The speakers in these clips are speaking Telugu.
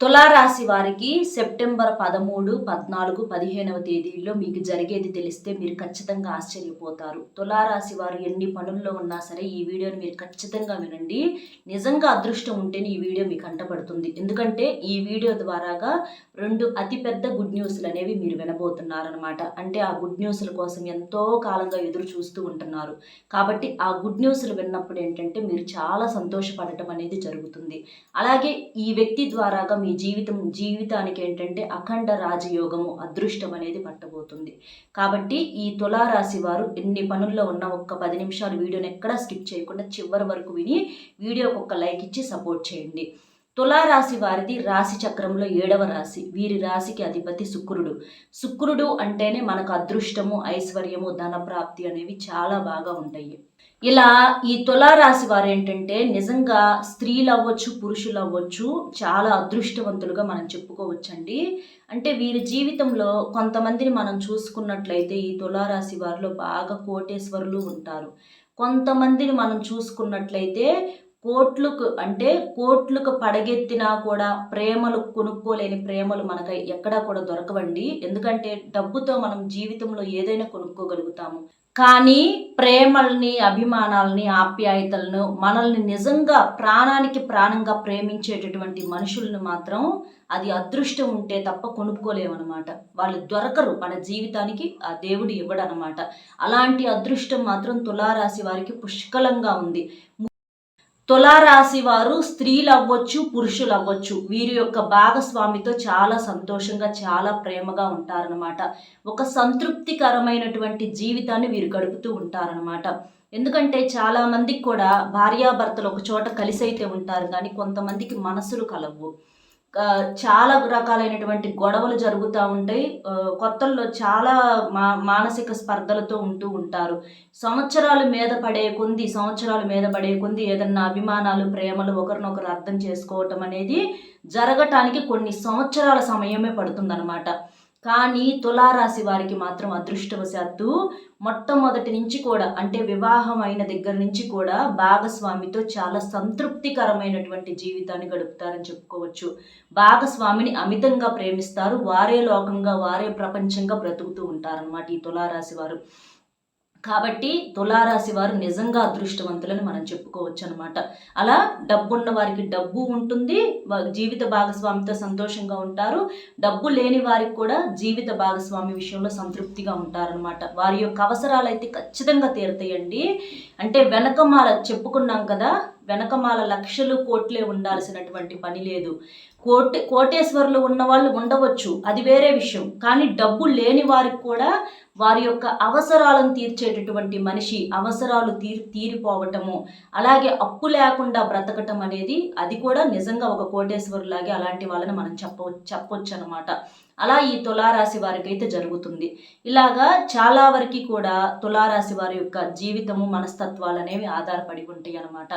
తులారాశి వారికి సెప్టెంబర్ పదమూడు పద్నాలుగు పదిహేనవ తేదీల్లో మీకు జరిగేది తెలిస్తే మీరు ఖచ్చితంగా ఆశ్చర్యపోతారు. తులారాశి వారు ఎన్ని పనుల్లో ఉన్నా సరే ఈ వీడియోని మీరు ఖచ్చితంగా వినండి. నిజంగా అదృష్టం ఉంటేనే ఈ వీడియో మీకు అంటపడుతుంది. ఎందుకంటే ఈ వీడియో ద్వారాగా రెండు అతిపెద్ద గుడ్ న్యూస్లు అనేవి మీరు వినబోతున్నారనమాట అంటే ఆ గుడ్ న్యూస్ల కోసం ఎంతో కాలంగా ఎదురు చూస్తూ ఉంటున్నారు. కాబట్టి ఆ గుడ్ న్యూస్లు విన్నప్పుడు ఏంటంటే మీరు చాలా సంతోషపడటం అనేది జరుగుతుంది. అలాగే ఈ వ్యక్తి ద్వారాగా మీ జీవితం జీవితానికి ఏంటంటే అఖండ రాజయోగము అదృష్టం అనేది పట్టబోతుంది. కాబట్టి ఈ తులారాశి వారు ఎన్ని పనుల్లో ఉన్న ఒక్క పది నిమిషాలు వీడియోని ఎక్కడా స్కిప్ చేయకుండా చివరి వరకు విని వీడియోకి ఒక లైక్ ఇచ్చి సపోర్ట్ చేయండి. తులారాశి వారిది రాశి చక్రంలో ఏడవ రాశి. వీరి రాశికి అధిపతి శుక్రుడు. శుక్రుడు అంటేనే మనకు అదృష్టము ఐశ్వర్యము ధనప్రాప్తి అనేవి చాలా బాగా ఉంటాయి. ఇలా ఈ తులారాశి వారు ఏంటంటే నిజంగా స్త్రీలు అవ్వచ్చు పురుషులు అవ్వచ్చు చాలా అదృష్టవంతులుగా మనం చెప్పుకోవచ్చండి. అంటే వీరి జీవితంలో కొంతమందిని మనం చూసుకున్నట్లయితే ఈ తులారాశి వారిలో బాగా కోటేశ్వరులు ఉంటారు. కొంతమందిని మనం చూసుకున్నట్లయితే కోట్లకు అంటే కోట్లకు పడగెత్తినా కూడా ప్రేమలు కొనుక్కోలేని ప్రేమలు మనకు ఎక్కడా కూడా దొరకవండి. ఎందుకంటే డబ్బుతో మనం జీవితంలో ఏదైనా కొనుక్కోగలుగుతాము. కానీ ప్రేమల్ని అభిమానాలని ఆప్యాయతలను మనల్ని నిజంగా ప్రాణానికి ప్రాణంగా ప్రేమించేటటువంటి మనుషులను మాత్రం అది అదృష్టం ఉంటే తప్ప కొనుక్కోలేమన్నమాట. వాళ్ళు దొరకరు మన జీవితానికి ఆ దేవుడు ఇవ్వడనమాట అలాంటి అదృష్టం మాత్రం తులారాశి వారికి పుష్కలంగా ఉంది. తులారాశి వారు స్త్రీలు అవ్వచ్చు పురుషులు అవ్వచ్చు వీరి యొక్క భాగస్వామితో చాలా సంతోషంగా చాలా ప్రేమగా ఉంటారనమాట ఒక సంతృప్తికరమైనటువంటి జీవితాన్ని వీరు గడుపుతూ ఉంటారనమాట ఎందుకంటే చాలా మందికి కూడా భార్యాభర్తలు ఒక చోట కలిసి అయితే ఉంటారు కానీ కొంతమందికి మనసులు కలవు. చాలా రకాలైనటువంటి గొడవలు జరుగుతూ ఉంటాయి. కొత్తల్లో చాలా మా మానసిక స్పర్ధలతో ఉంటూ ఉంటారు. సంవత్సరాలు మీద పడే కొంది సంవత్సరాలు మీద పడే కొంది ఏదన్నా అభిమానాలు ప్రేమలు ఒకరినొకరు అర్థం చేసుకోవటం అనేది జరగటానికి కొన్ని సంవత్సరాల సమయమే పడుతుందన్నమాట. కానీ తులారాశి వారికి మాత్రం అదృష్టవశాత్తు మొట్టమొదటి నుంచి కూడా అంటే వివాహం అయిన దగ్గర నుంచి కూడా భాగస్వామితో చాలా సంతృప్తికరమైనటువంటి జీవితాన్ని గడుపుతారని చెప్పుకోవచ్చు. భాగస్వామిని అమితంగా ప్రేమిస్తారు వారే లోకంగా వారే ప్రపంచంగా బ్రతుకుతూ ఉంటారనమాట ఈ తులారాశి వారు. కాబట్టి తులారాశి వారు నిజంగా అదృష్టవంతులని మనం చెప్పుకోవచ్చు అనమాట అలా డబ్బున్న వారికి డబ్బు ఉంటుంది జీవిత భాగస్వామితో సంతోషంగా ఉంటారు. డబ్బు లేని వారికి కూడా జీవిత భాగస్వామి విషయంలో సంతృప్తిగా ఉంటారనమాట వారి యొక్క అవసరాలు అయితే ఖచ్చితంగా తీరుతాయండి. అంటే వెనకమాల చెప్పుకున్నాం కదా వెనకమాల లక్షలు కోట్లే ఉండాల్సినటువంటి పని లేదు. కోటి కోటేశ్వరులు ఉన్న వాళ్ళు ఉండవచ్చు. అది వేరే విషయం. కానీ డబ్బు లేని వారికి కూడా వారి యొక్క అవసరాలను తీర్చేటటువంటి మనిషి అవసరాలు తీర్ తీరిపోవటము అలాగే అప్పు లేకుండా బ్రతకటం అనేది అది కూడా నిజంగా ఒక కోటేశ్వరులాగే అలాంటి వాళ్ళని మనం చెప్ప చెప్పొచ్చు అనమాట అలా ఈ తులారాశి వారికి అయితే జరుగుతుంది. ఇలాగా చాలా వరకు కూడా తులారాశి వారి యొక్క జీవితము మనస్తత్వాలు అనేవి ఆధారపడి ఉంటాయి అనమాట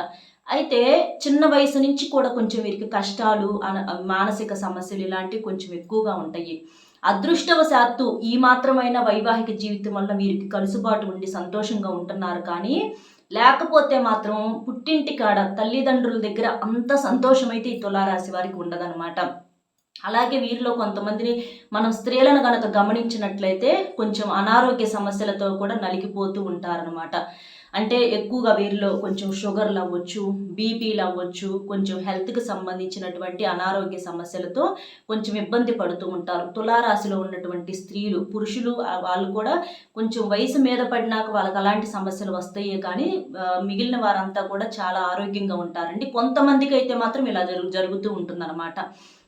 అయితే చిన్న వయసు నుంచి కూడా కొంచెం వీరికి కష్టాలు అన మానసిక సమస్యలు ఇలాంటివి కొంచెం ఎక్కువగా ఉంటాయి. అదృష్టవశాత్తు ఈ మాత్రమైన వైవాహిక జీవితం వల్ల వీరికి కలుసుబాటు ఉండి సంతోషంగా ఉంటున్నారు. కానీ లేకపోతే మాత్రం పుట్టింటి కాడ తల్లిదండ్రుల దగ్గర అంత సంతోషమైతే ఈ తులారాశి వారికి ఉండదన్నమాట. అలాగే వీరిలో కొంతమందిని మనం స్త్రీలను కనుక గమనించినట్లయితే కొంచెం అనారోగ్య సమస్యలతో కూడా నలిగిపోతూ ఉంటారనమాట అంటే ఎక్కువగా వీరిలో కొంచెం షుగర్లు అవ్వచ్చు బీపీలు అవ్వచ్చు కొంచెం హెల్త్కి సంబంధించినటువంటి అనారోగ్య సమస్యలతో కొంచెం ఇబ్బంది పడుతూ ఉంటారు. తులారాశిలో ఉన్నటువంటి స్త్రీలు పురుషులు వాళ్ళు కూడా కొంచెం వయసు మీద పడినాక వాళ్ళకి అలాంటి సమస్యలు వస్తాయి కానీ మిగిలిన వారంతా కూడా చాలా ఆరోగ్యంగా ఉంటారండి. కొంతమందికి అయితే మాత్రం ఇలా జరుగు జరుగుతూ ఉంటుందన్నమాట.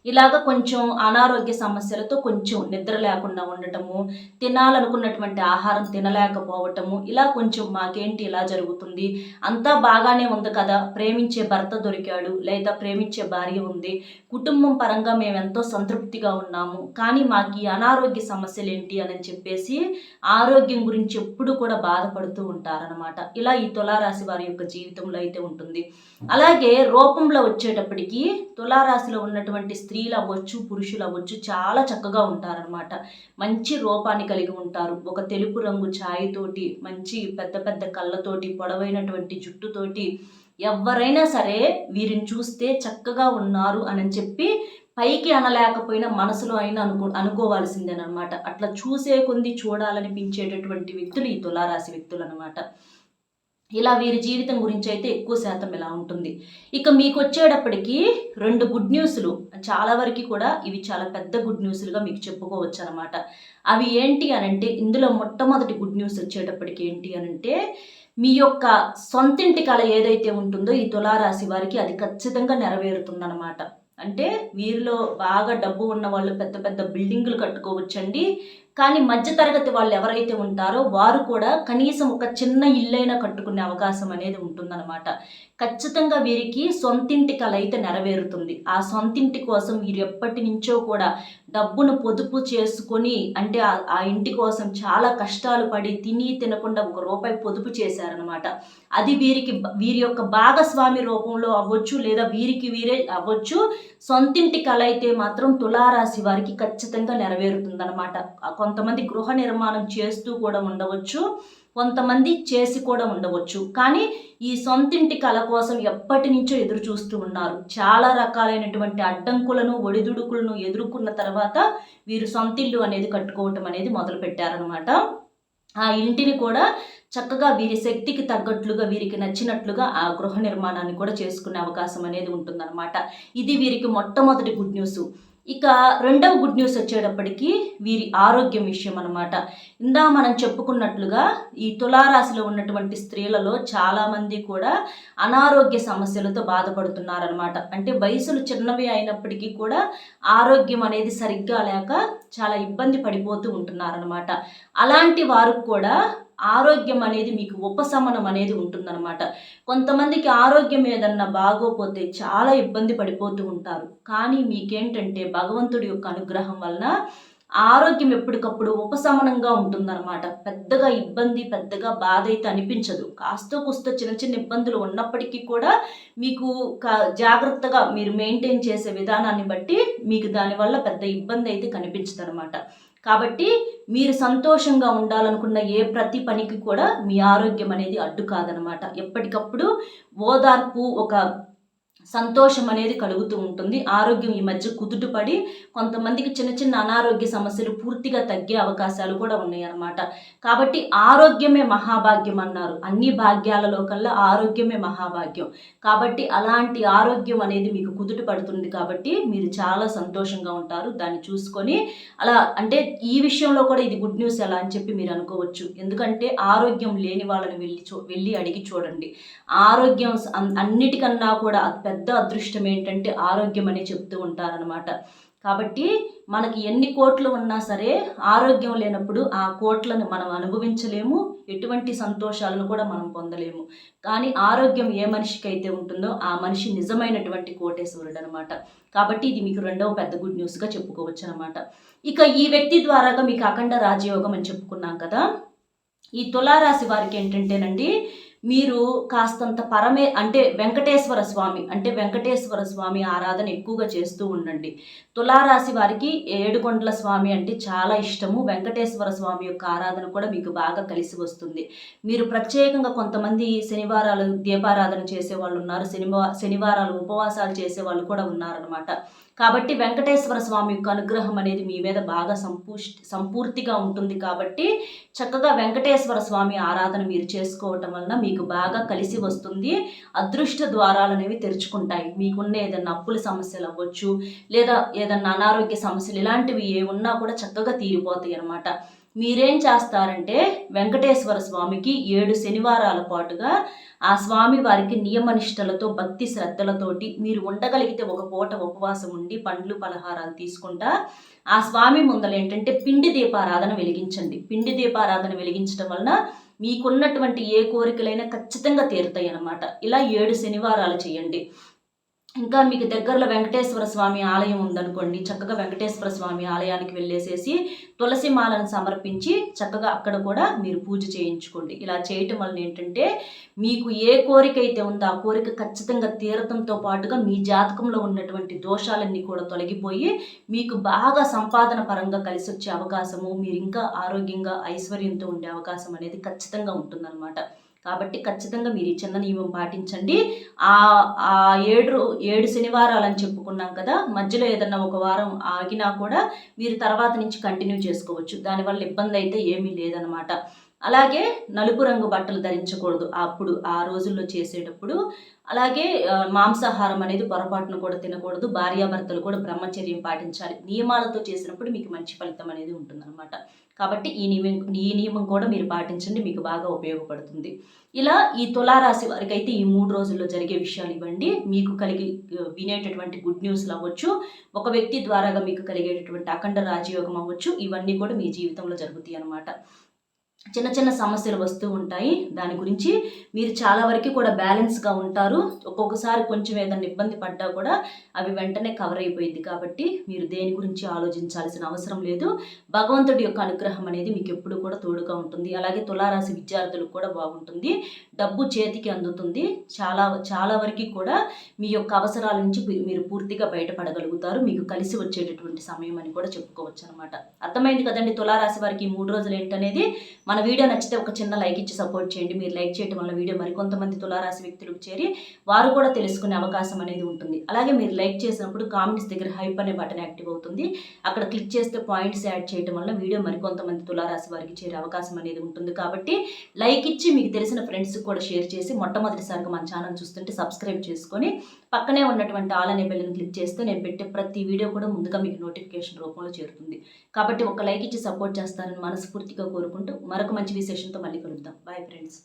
ఇలాగ కొంచెం అనారోగ్య సమస్యలతో కొంచెం నిద్ర లేకుండా ఉండటము తినాలనుకున్నటువంటి ఆహారం తినలేకపోవటము ఇలా కొంచెం మాకేంటి ఇలా జరుగుతుంది? అంతా బాగానే ఉంది కదా ప్రేమించే భర్త దొరికాడు లేదా ప్రేమించే భార్య ఉంది కుటుంబం పరంగా మేము ఎంతో సంతృప్తిగా ఉన్నాము కానీ మాకు ఈ అనారోగ్య సమస్యలు ఏంటి అని చెప్పేసి ఆరోగ్యం గురించి ఎప్పుడు కూడా బాధపడుతూ ఉంటారనమాట ఇలా ఈ తులారాశి వారి యొక్క జీవితంలో అయితే ఉంటుంది. అలాగే రూపంలో వచ్చేటప్పటికి తులారాశిలో ఉన్నటువంటి స్త్రీలు అవ్వచ్చు పురుషులు అవ్వచ్చు చాలా చక్కగా ఉంటారనమాట మంచి రూపాన్ని కలిగి ఉంటారు. ఒక తెలుపు రంగు ఛాయతోటి మంచి పెద్ద పెద్ద కళ్ళతోటి పొడవైనటువంటి జుట్టుతోటి ఎవరైనా సరే వీరిని చూస్తే చక్కగా ఉన్నారు అని చెప్పి పైకి అనలేకపోయినా మనసులో అయినా అనుకో అనుకోవాల్సిందేనమాట అట్లా చూసే కొంది చూడాలనిపించేటటువంటి వ్యక్తులు ఈ తులారాశి వ్యక్తులు అనమాట ఇలా వీరి జీవితం గురించి అయితే ఎక్కువ శాతం ఇలా ఉంటుంది. ఇక మీకు వచ్చేటప్పటికి రెండు గుడ్ న్యూస్లు చాలా వరకు కూడా ఇవి చాలా పెద్ద గుడ్ న్యూస్లుగా మీకు చెప్పుకోవచ్చు అనమాట అవి ఏంటి అనంటే ఇందులో మొట్టమొదటి గుడ్ న్యూస్ వచ్చేటప్పటికి ఏంటి అనంటే మీ యొక్క సొంతింటి కళ ఏదైతే ఉంటుందో ఈ తులారాశి వారికి అది ఖచ్చితంగా నెరవేరుతుందన్నమాట. అంటే వీరిలో బాగా డబ్బు ఉన్న వాళ్ళు పెద్ద పెద్ద బిల్డింగులు కట్టుకోవచ్చండి. కానీ మధ్యతరగతి వాళ్ళు ఎవరైతే ఉంటారో వారు కూడా కనీసం ఒక చిన్న ఇల్లైనా కట్టుకునే అవకాశం అనేది ఉంటుందన్నమాట. ఖచ్చితంగా వీరికి సొంతింటి కళ అయితే నెరవేరుతుంది. ఆ సొంతింటి కోసం వీరు ఎప్పటి నుంచో కూడా డబ్బును పొదుపు చేసుకొని అంటే ఆ ఇంటి కోసం చాలా కష్టాలు పడి తిని తినకుండా ఒక రూపాయి పొదుపు చేశారనమాట అది వీరికి వీరి యొక్క భాగస్వామి రూపంలో అవ్వచ్చు లేదా వీరికి వీరే అవ్వచ్చు సొంతింటి కళ అయితే మాత్రం తులారాశి వారికి ఖచ్చితంగా నెరవేరుతుందనమాట కొంతమంది గృహ నిర్మాణం చేస్తూ కూడా ఉండవచ్చు కొంతమంది చేసి కూడా ఉండవచ్చు. కానీ ఈ సొంతింటి కళ కోసం ఎప్పటి నుంచో ఎదురు చూస్తూ ఉన్నారు. చాలా రకాలైనటువంటి అడ్డంకులను ఒడిదుడుకులను ఎదుర్కొన్న తర్వాత వీరు సొంతిల్లు అనేది కట్టుకోవటం అనేది మొదలు పెట్టారనమాట ఆ ఇంటిని కూడా చక్కగా వీరి శక్తికి తగ్గట్లుగా వీరికి నచ్చినట్లుగా ఆ గృహ నిర్మాణాన్ని కూడా చేసుకునే అవకాశం అనేది ఉంటుందన్నమాట. ఇది వీరికి మొట్టమొదటి గుడ్ న్యూస్. ఇక రెండవ గుడ్ న్యూస్ వచ్చేటప్పటికి వీరి ఆరోగ్యం విషయం అనమాట ఇందా మనం చెప్పుకున్నట్లుగా ఈ తులారాశిలో ఉన్నటువంటి స్త్రీలలో చాలామంది కూడా అనారోగ్య సమస్యలతో బాధపడుతున్నారనమాట అంటే వయసులు చిన్నవి అయినప్పటికీ కూడా ఆరోగ్యం అనేది సరిగ్గా లేక చాలా ఇబ్బంది పడిపోతూ ఉంటున్నారనమాట అలాంటి వారు కూడా ఆరోగ్యం అనేది మీకు ఉపశమనం అనేది ఉంటుందన్నమాట. కొంతమందికి ఆరోగ్యం ఏదన్నా బాగోపోతే చాలా ఇబ్బంది పడిపోతూ ఉంటారు. కానీ మీకేంటంటే భగవంతుడి యొక్క అనుగ్రహం వలన ఆరోగ్యం ఎప్పటికప్పుడు ఉపశమనంగా ఉంటుందన్నమాట. పెద్దగా ఇబ్బంది పెద్దగా బాధ అయితే అనిపించదు. కాస్తో కుస్త చిన్న చిన్న ఇబ్బందులు ఉన్నప్పటికీ కూడా మీకు జాగ్రత్తగా మీరు మెయింటైన్ చేసే విధానాన్ని బట్టి మీకు దానివల్ల పెద్ద ఇబ్బంది అయితే కనిపించదు అనమాట కాబట్టి మీరు సంతోషంగా ఉండాలనుకున్న ఏ ప్రతి పనికి కూడా మీ ఆరోగ్యం అనేది అడ్డు కాదనమాట ఎప్పటికప్పుడు ఓదార్పు ఒక సంతోషం అనేది కలుగుతూ ఉంటుంది. ఆరోగ్యం ఈ మధ్య కుదుటపడి కొంతమందికి చిన్న చిన్న అనారోగ్య సమస్యలు పూర్తిగా తగ్గే అవకాశాలు కూడా ఉన్నాయన్నమాట. కాబట్టి ఆరోగ్యమే మహాభాగ్యం అన్నారు. అన్ని భాగ్యాలలో కల్లా ఆరోగ్యమే మహాభాగ్యం. కాబట్టి అలాంటి ఆరోగ్యం అనేది మీకు కుదుట పడుతుంది కాబట్టి మీరు చాలా సంతోషంగా ఉంటారు. దాన్ని చూసుకొని అలా అంటే ఈ విషయంలో కూడా ఇది గుడ్ న్యూస్ ఎలా అని చెప్పి మీరు అనుకోవచ్చు. ఎందుకంటే ఆరోగ్యం లేని వాళ్ళని వెళ్ళి చూ వెళ్ళి అడిగి చూడండి. ఆరోగ్యం అన్నిటికన్నా కూడా పెద్ద అదృష్టం ఏంటంటే ఆరోగ్యం అని చెప్తూ ఉంటారనమాట కాబట్టి మనకి ఎన్ని కోట్లు ఉన్నా సరే ఆరోగ్యం లేనప్పుడు ఆ కోట్లను మనం అనుభవించలేము ఎటువంటి సంతోషాలను కూడా మనం పొందలేము. కానీ ఆరోగ్యం ఏ మనిషికి అయితే ఉంటుందో ఆ మనిషి నిజమైనటువంటి కోటేశ్వరుడు అనమాట కాబట్టి ఇది మీకు రెండవ పెద్ద గుడ్ న్యూస్గా చెప్పుకోవచ్చు అనమాట ఇక ఈ వ్యక్తి ద్వారాగా మీకు అఖండ రాజయోగం అని చెప్పుకున్నాం కదా. ఈ తులారాశి వారికి ఏంటంటేనండి మీరు కాస్తంత పరమే అంటే వెంకటేశ్వర స్వామి అంటే వెంకటేశ్వర స్వామి ఆరాధన ఎక్కువగా చేస్తూ ఉండండి. తులారాశి వారికి ఏడుకొండల స్వామి అంటే చాలా ఇష్టము. వెంకటేశ్వర స్వామి యొక్క ఆరాధన కూడా మీకు బాగా కలిసి వస్తుంది. మీరు ప్రత్యేకంగా కొంతమంది శనివారాలు దీపారాధన చేసే వాళ్ళు ఉన్నారు. శనివా శనివారాలు ఉపవాసాలు చేసే వాళ్ళు కూడా ఉన్నారనమాట కాబట్టి వెంకటేశ్వర స్వామి యొక్క అనుగ్రహం అనేది మీ మీద బాగా సంపూష్టి సంపూర్తిగా ఉంటుంది కాబట్టి చక్కగా వెంకటేశ్వర స్వామి ఆరాధన మీరు చేసుకోవటం వలన మీ మీకు బాగా కలిసి వస్తుంది. అదృష్ట ద్వారాలు అనేవి తెరుచుకుంటాయి. మీకున్న ఏదైనా అప్పుల సమస్యలు అవ్వచ్చు లేదా ఏదన్నా అనారోగ్య సమస్యలు ఇలాంటివి ఏ ఉన్నా కూడా చక్కగా తీరిపోతాయి అన్నమాట. మీరేం చేస్తారంటే వెంకటేశ్వర స్వామికి ఏడు శనివారాల పాటుగా ఆ స్వామి వారికి నియమనిష్టలతో భక్తి శ్రద్ధలతోటి మీరు ఉండగలిగితే ఒక పూట ఉపవాసం ఉండి పండ్లు పలహారాలు తీసుకుంటా ఆ స్వామి ముందలు ఏంటంటే పిండి దీపారాధన వెలిగించండి. పిండి దీపారాధన వెలిగించడం వలన మీకున్నటువంటి ఏ కోరికలైనా ఖచ్చితంగా తీరుతాయి అన్నమాట ఇలా ఏడు శనివారాలు చేయండి. ఇంకా మీకు దగ్గరలో వెంకటేశ్వర స్వామి ఆలయం ఉందనుకోండి చక్కగా వెంకటేశ్వర స్వామి ఆలయానికి వెళ్ళేసేసి తులసి మాలను సమర్పించి చక్కగా అక్కడ కూడా మీరు పూజ చేయించుకోండి. ఇలా చేయటం వలన ఏంటంటే మీకు ఏ కోరిక అయితే ఉందో ఆ కోరిక ఖచ్చితంగా తీరతంతో పాటుగా మీ జాతకంలో ఉన్నటువంటి దోషాలన్నీ కూడా తొలగిపోయి మీకు బాగా సంపాదన పరంగా కలిసి వచ్చే అవకాశము మీరు ఇంకా ఆరోగ్యంగా ఐశ్వర్యంతో ఉండే అవకాశం అనేది ఖచ్చితంగా ఉంటుందన్నమాట. కాబట్టి ఖచ్చితంగా మీరు ఈ చిన్న నియమం పాటించండి. ఆ ఆ ఏడు ఏడు శనివారాలని చెప్పుకున్నాం కదా మధ్యలో ఏదన్నా ఒక వారం ఆగినా కూడా మీరు తర్వాత నుంచి కంటిన్యూ చేసుకోవచ్చు. దానివల్ల ఇబ్బంది అయితే ఏమీ లేదనమాట. అలాగే నలుపు రంగు బట్టలు ధరించకూడదు. అప్పుడు ఆ రోజుల్లో చేసేటప్పుడు అలాగే మాంసాహారం అనేది పొరపాటును కూడా తినకూడదు. భార్యాభర్తలు కూడా బ్రహ్మచర్యం పాటించాలి. నియమాలతో చేసినప్పుడు మీకు మంచి ఫలితం అనేది ఉంటుందన్నమాట. కాబట్టి ఈ నియమం ఈ నియమం కూడా మీరు పాటించండి. మీకు బాగా ఉపయోగపడుతుంది. ఇలా ఈ తులారాశి వారికి అయితే ఈ మూడు రోజుల్లో జరిగే విషయాలు ఇవ్వండి. మీకు కలిగి వినేటటువంటి గుడ్ న్యూస్లు అవ్వచ్చు. ఒక వ్యక్తి ద్వారాగా మీకు కలిగేటటువంటి అఖండ రాజయోగం అవ్వచ్చు. ఇవన్నీ కూడా మీ జీవితంలో జరుగుతాయి అన్నమాట చిన్న చిన్న సమస్యలు వస్తూ ఉంటాయి. దాని గురించి మీరు చాలా వరకు కూడా బ్యాలెన్స్గా ఉంటారు. ఒక్కొక్కసారి కొంచెం ఏదైనా ఇబ్బంది పడ్డా కూడా అవి వెంటనే కవర్ అయిపోయింది కాబట్టి మీరు దేని గురించి ఆలోచించాల్సిన అవసరం లేదు. భగవంతుడి యొక్క అనుగ్రహం అనేది మీకు ఎప్పుడు కూడా తోడుగా ఉంటుంది. అలాగే తులారాశి విద్యార్థులకు కూడా బాగుంటుంది. డబ్బు చేతికి అందుతుంది. చాలా చాలా వరకు కూడా మీ యొక్క అవసరాల నుంచి మీరు పూర్తిగా బయటపడగలుగుతారు. మీకు కలిసి వచ్చేటటువంటి సమయం అని కూడా చెప్పుకోవచ్చు అనమాట అర్థమైంది కదండి? తులారాశి వారికి మూడు రోజులు ఏంటనేది? మన వీడియో నచ్చితే ఒక చిన్న లైక్ ఇచ్చి సపోర్ట్ చేయండి. మీరు లైక్ చేయడం వల్ల వీడియో మరికొంతమంది తులారాశి వ్యక్తులకు చేరి వారు కూడా తెలుసుకునే అవకాశం అనేది ఉంటుంది. అలాగే మీరు లైక్ చేసినప్పుడు కామెంట్స్ దగ్గర హైప్ అనే బటన్ యాక్టివ్ అవుతుంది. అక్కడ క్లిక్ చేస్తే పాయింట్స్ యాడ్ చేయడం వల్ల వీడియో మరికొంతమంది తులారాశి వారికి చేరే అవకాశం అనేది ఉంటుంది. కాబట్టి లైక్ ఇచ్చి మీకు తెలిసిన ఫ్రెండ్స్కి కూడా షేర్ చేసి మొట్టమొదటిసారిగా మన ఛానల్ చూస్తుంటే సబ్స్క్రైబ్ చేసుకొని పక్కనే ఉన్నటువంటి ఆల్ అనే బెల్ని క్లిక్ చేస్తే నేను పెట్టే ప్రతి వీడియో కూడా ముందుగా మీకు నోటిఫికేషన్ రూపంలో చేరుతుంది. కాబట్టి ఒక లైక్ ఇచ్చి సపోర్ట్ చేస్తారని మనస్ఫూర్తిగా కోరుకుంటూ మరొక మంచి విశేషంతో మళ్ళీ కలుద్దాం. Bye friends